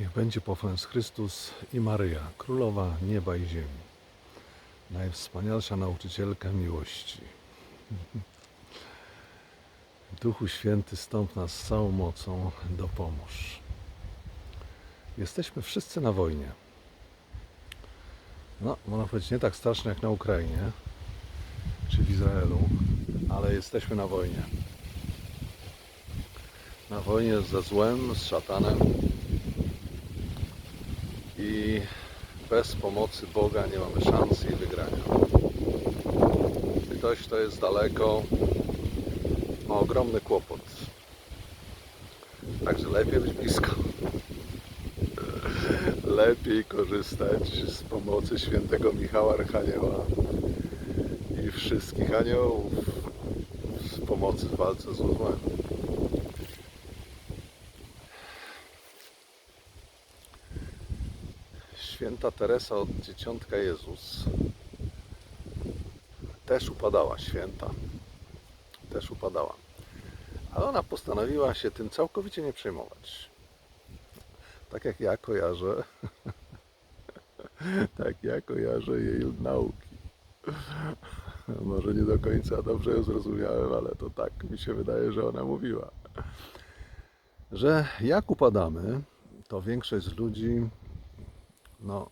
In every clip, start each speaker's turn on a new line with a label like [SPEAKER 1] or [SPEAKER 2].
[SPEAKER 1] Niech będzie pochwalony Chrystus i Maryja, Królowa nieba i ziemi, najwspanialsza nauczycielka miłości. Duchu Święty, stąp nas z całą mocą, dopomóż. Jesteśmy wszyscy na wojnie. No, można powiedzieć, nie tak strasznie jak na Ukrainie czy w Izraelu, ale jesteśmy na wojnie. Na wojnie ze złem, z szatanem i bez pomocy Boga nie mamy szansy i wygrania. Ktoś, kto jest daleko, ma ogromny kłopot. Także lepiej być blisko. Lepiej korzystać z pomocy świętego Michała Archanioła i wszystkich aniołów z pomocy w walce z złem. Święta Teresa od Dzieciątka Jezus też upadała, święta. Też upadała. Ale ona postanowiła się tym całkowicie nie przejmować. Tak jak ja kojarzę, tak ja kojarzę jej nauki. Może nie do końca dobrze ją zrozumiałem, ale to tak mi się wydaje, że ona mówiła. Że jak upadamy, to większość z ludzi no,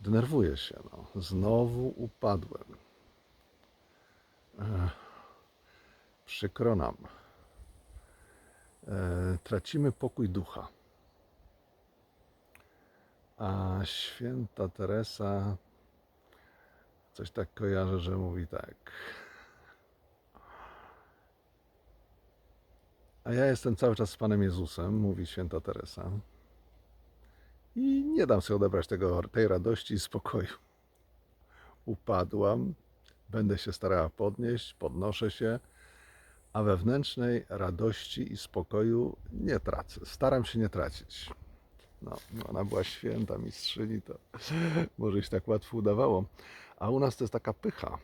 [SPEAKER 1] denerwuje się. No. Znowu upadłem. Ech, przykro nam. E, tracimy pokój ducha. A święta Teresa coś tak kojarzę, że mówi tak. A ja jestem cały czas z Panem Jezusem, mówi święta Teresa. I nie dam sobie odebrać tego, tej radości i spokoju. Upadłam, będę się starała podnieść, podnoszę się, a wewnętrznej radości i spokoju nie tracę. Staram się nie tracić. No, ona była święta mistrzyni, to może się tak łatwo udawało. A u nas to jest taka pycha.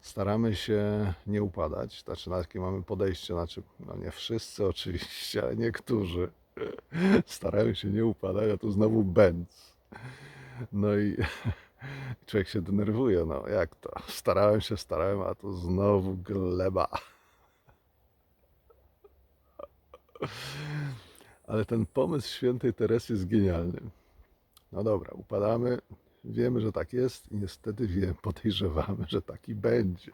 [SPEAKER 1] Staramy się nie upadać. Znaczy, na takie mamy podejście, znaczy, no nie wszyscy oczywiście, ale niektórzy starają się nie upadać, a tu znowu bęc. No i człowiek się denerwuje, no jak to? Starałem się, starałem, a tu znowu gleba. Ale ten pomysł świętej Teresy jest genialny. No dobra, upadamy, wiemy, że tak jest i niestety wiemy, podejrzewamy, że taki będzie.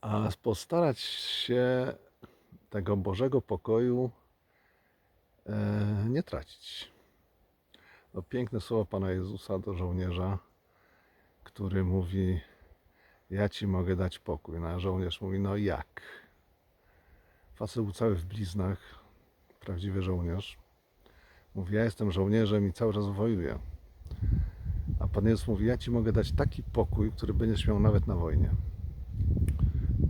[SPEAKER 1] A postarać się tego Bożego pokoju e, nie tracić. No, piękne słowa Pana Jezusa do żołnierza, który mówi: Ja ci mogę dać pokój. No, a żołnierz mówi: No jak? Facet był cały w bliznach, prawdziwy żołnierz. Mówi: Ja jestem żołnierzem i cały czas wojuję. A Pan Jezus mówi: Ja ci mogę dać taki pokój, który będziesz miał nawet na wojnie.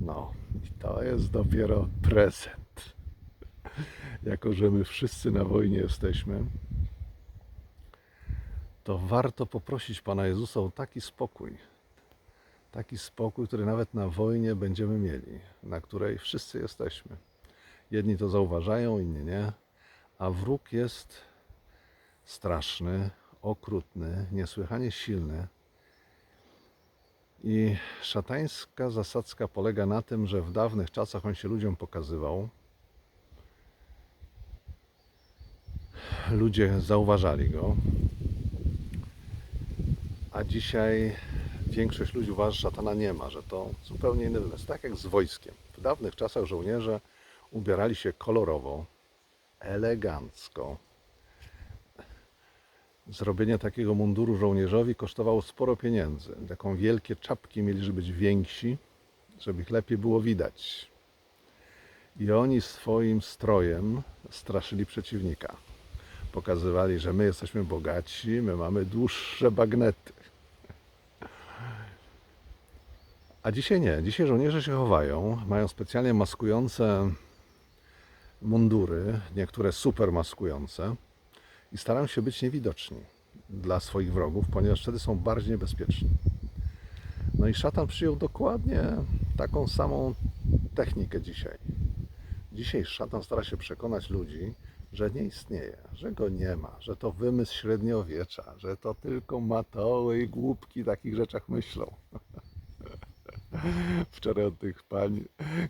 [SPEAKER 1] No, to jest dopiero prezent. Jako, że my wszyscy na wojnie jesteśmy, to warto poprosić Pana Jezusa o taki spokój. Taki spokój, który nawet na wojnie będziemy mieli, na której wszyscy jesteśmy. Jedni to zauważają, inni nie, a wróg jest straszny, okrutny, niesłychanie silny. I szatańska zasadzka polega na tym, że w dawnych czasach on się ludziom pokazywał. Ludzie zauważali go. A dzisiaj większość ludzi uważa, że szatana nie ma, że to zupełnie inny wygląd. Tak jak z wojskiem. W dawnych czasach żołnierze ubierali się kolorowo, elegancko. Zrobienie takiego munduru żołnierzowi kosztowało sporo pieniędzy. Taką wielkie czapki mieli, żeby być więksi, żeby ich lepiej było widać. I oni swoim strojem straszyli przeciwnika. Pokazywali, że my jesteśmy bogaci, my mamy dłuższe bagnety. A dzisiaj nie. Dzisiaj żołnierze się chowają, mają specjalnie maskujące mundury, niektóre super maskujące i starają się być niewidoczni dla swoich wrogów, ponieważ wtedy są bardziej niebezpieczni. No i szatan przyjął dokładnie taką samą technikę dzisiaj. Dzisiaj szatan stara się przekonać ludzi, że nie istnieje, że go nie ma, że to wymysł średniowiecza, że to tylko matoły i głupki takich rzeczach myślą. Wczoraj od tych pań,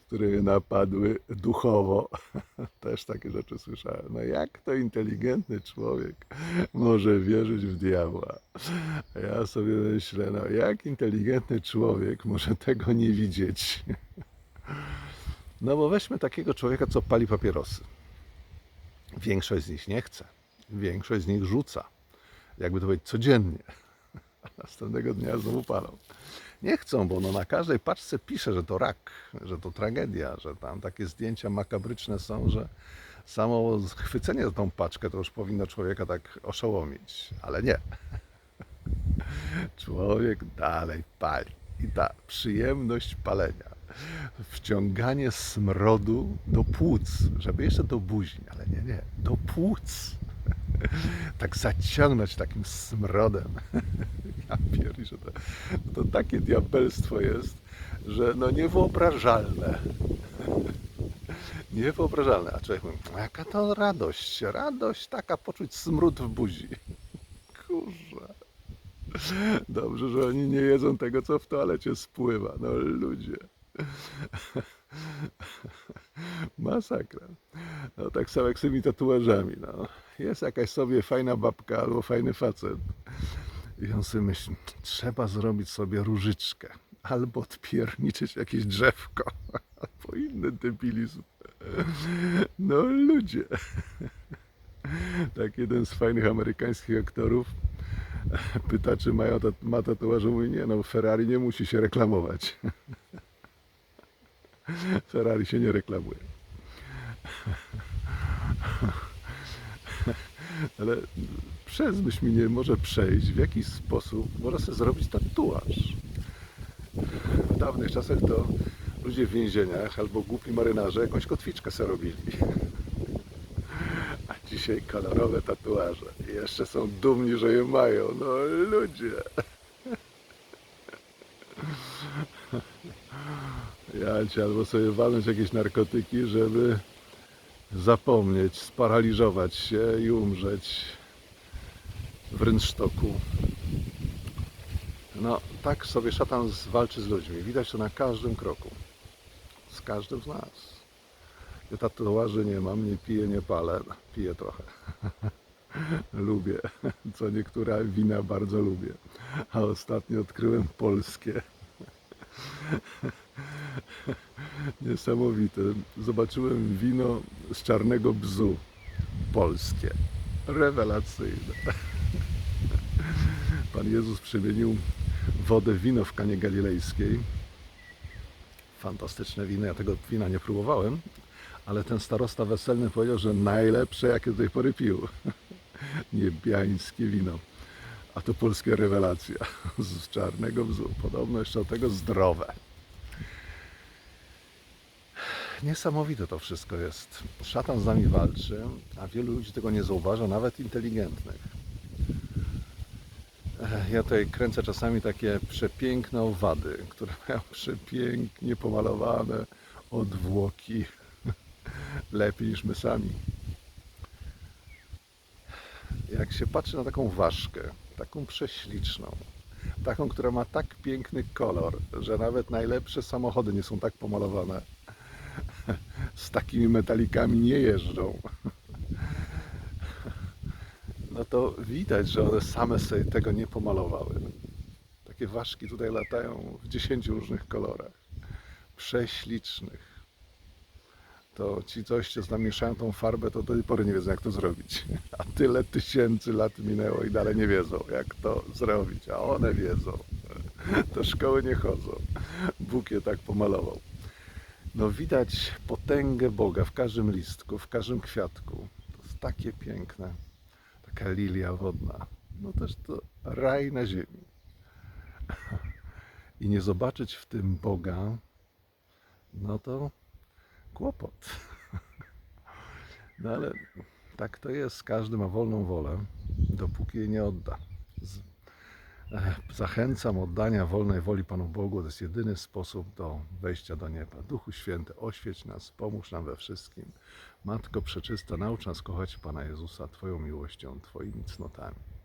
[SPEAKER 1] które mnie napadły duchowo, też takie rzeczy słyszałem. No jak to inteligentny człowiek może wierzyć w diabła? Ja sobie myślę, no jak inteligentny człowiek może tego nie widzieć? No bo weźmy takiego człowieka, co pali papierosy. Większość z nich nie chce. Większość z nich rzuca. Jakby to powiedzieć codziennie. A następnego dnia znowu palą. Nie chcą, bo no na każdej paczce pisze, że to rak, że to tragedia, że tam takie zdjęcia makabryczne są, że samo chwycenie za tą paczkę to już powinno człowieka tak oszołomić. Ale nie. Człowiek dalej pali. I ta przyjemność palenia, wciąganie smrodu do płuc, żeby jeszcze do buzi, ale nie, nie, do płuc. Tak zaciągnąć takim smrodem. Ja pierdzielę, to, to takie diabelstwo jest, że no niewyobrażalne. Niewyobrażalne. A człowiek mówi, "A jaka to radość, radość taka poczuć smród w buzi. Kurze. Dobrze, że oni nie jedzą tego, co w toalecie spływa. No ludzie. Masakra. No tak samo jak z tymi tatuażami. No. Jest jakaś sobie fajna babka albo fajny facet. I on sobie myśli, trzeba zrobić sobie różyczkę. Albo odpierniczyć jakieś drzewko. Albo inny debilizm. No ludzie. Tak jeden z fajnych amerykańskich aktorów pyta, czy tat- ma tatuaże. Mówi, nie no, Ferrari nie musi się reklamować. Ferrari się nie reklamuje. Ale przez myśl mi nie może przejść, w jaki sposób można sobie zrobić tatuaż. W dawnych czasach to ludzie w więzieniach albo głupi marynarze jakąś kotwiczkę sobie robili. A dzisiaj kolorowe tatuaże. Jeszcze są dumni, że je mają. No ludzie. Ja cię albo sobie walnąć jakieś narkotyki, żeby zapomnieć, sparaliżować się i umrzeć w rynsztoku. No, tak sobie szatan walczy z ludźmi. Widać to na każdym kroku. Z każdym z nas. Ja tatuaży nie mam, nie piję, nie palę. Piję trochę. lubię. Co niektóre wina bardzo lubię. A ostatnio odkryłem polskie. Niesamowite. Zobaczyłem wino z czarnego bzu. Polskie. Rewelacyjne. Pan Jezus przemienił wodę w wino w Kanie Galilejskiej. Fantastyczne wino. Ja tego wina nie próbowałem, ale ten starosta weselny powiedział, że najlepsze, jakie do tej pory pił. Niebiańskie wino. A to polskie rewelacja z czarnego bzu. Podobno jeszcze do tego zdrowe. Niesamowite to wszystko jest. Szatan z nami walczy, a wielu ludzi tego nie zauważa, nawet inteligentnych. Ja tutaj kręcę czasami takie przepiękne owady, które mają przepięknie pomalowane odwłoki. Lepiej niż my sami. Jak się patrzy na taką ważkę, taką prześliczną, taką, która ma tak piękny kolor, że nawet najlepsze samochody nie są tak pomalowane, z takimi metalikami nie jeżdżą. No to widać, że one same sobie tego nie pomalowały. Takie ważki tutaj latają w 10 różnych kolorach. Prześlicznych. To ci coś, co zamieszają tą farbę, to do tej pory nie wiedzą, jak to zrobić. A tyle tysięcy lat minęło i dalej nie wiedzą, jak to zrobić. A one wiedzą. Do szkoły nie chodzą. Bóg je tak pomalował. No widać potęgę Boga w każdym listku, w każdym kwiatku. To jest takie piękne. Taka lilia wodna. No też to raj na ziemi. I nie zobaczyć w tym Boga, no to kłopot. No ale tak to jest. Każdy ma wolną wolę, dopóki jej nie odda. Zachęcam oddania wolnej woli Panu Bogu. To jest jedyny sposób do wejścia do nieba. Duchu Święty, oświeć nas, pomóż nam we wszystkim. Matko Przeczysta, naucz nas kochać Pana Jezusa Twoją miłością, Twoimi cnotami.